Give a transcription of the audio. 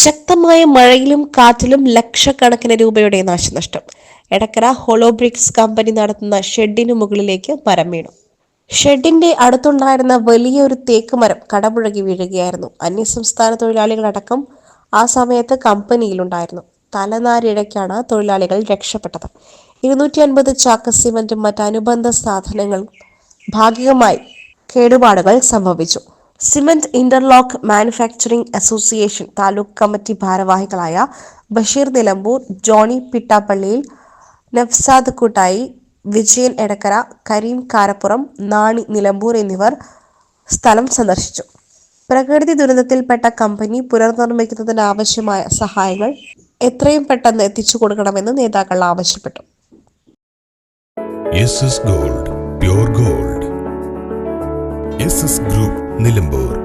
ശക്തമായ മഴയിലും കാറ്റിലും ലക്ഷക്കണക്കിന് രൂപയുടെ നാശനഷ്ടം. എടക്കര ഹോളോബ്രിക്സ് കമ്പനി നടത്തുന്ന ഷെഡിനു മുകളിലേക്ക് മരം വീണു. ഷെഡിന്റെ അടുത്തുണ്ടായിരുന്ന വലിയൊരു തേക്ക് മരം കടപുഴകി വീഴുകയായിരുന്നു. അന്യസംസ്ഥാന തൊഴിലാളികളടക്കം ആ സമയത്ത് കമ്പനിയിലുണ്ടായിരുന്നു. തലനാരിഴയ്ക്കാണ് തൊഴിലാളികൾ രക്ഷപ്പെട്ടത്. ഇരുന്നൂറ്റി അൻപത് ചാക്ക് സിമന്റും മറ്റ് അനുബന്ധ സാധനങ്ങളും ഭാഗികമായി കേടുപാടുകൾ സംഭവിച്ചു. Cement interlock manufacturing association taluk committee ഭാരവാഹികളായ ബഷീർ നിലമ്പൂർ ജോണി പിട്ടാപ്പള്ളിയിൽ നഫ്സാദ് കൂട്ടായി വിജയൻ എടക്കര കരീം കാരപ്പുറം നാണി നിലമ്പൂർ എന്നിവർ സ്ഥലം സന്ദർശിച്ചു. പ്രകൃതി ദുരന്തത്തിൽപ്പെട്ട കമ്പനി പുനർനിർമ്മിക്കുന്നതിന് ആവശ്യമായ സഹായങ്ങൾ എത്രയും പെട്ടെന്ന് എത്തിച്ചു കൊടുക്കണമെന്ന് നേതാക്കൾ ആവശ്യപ്പെട്ടു. Gold gold. ഗ്രൂപ്പ് നിലമ്പൂർ.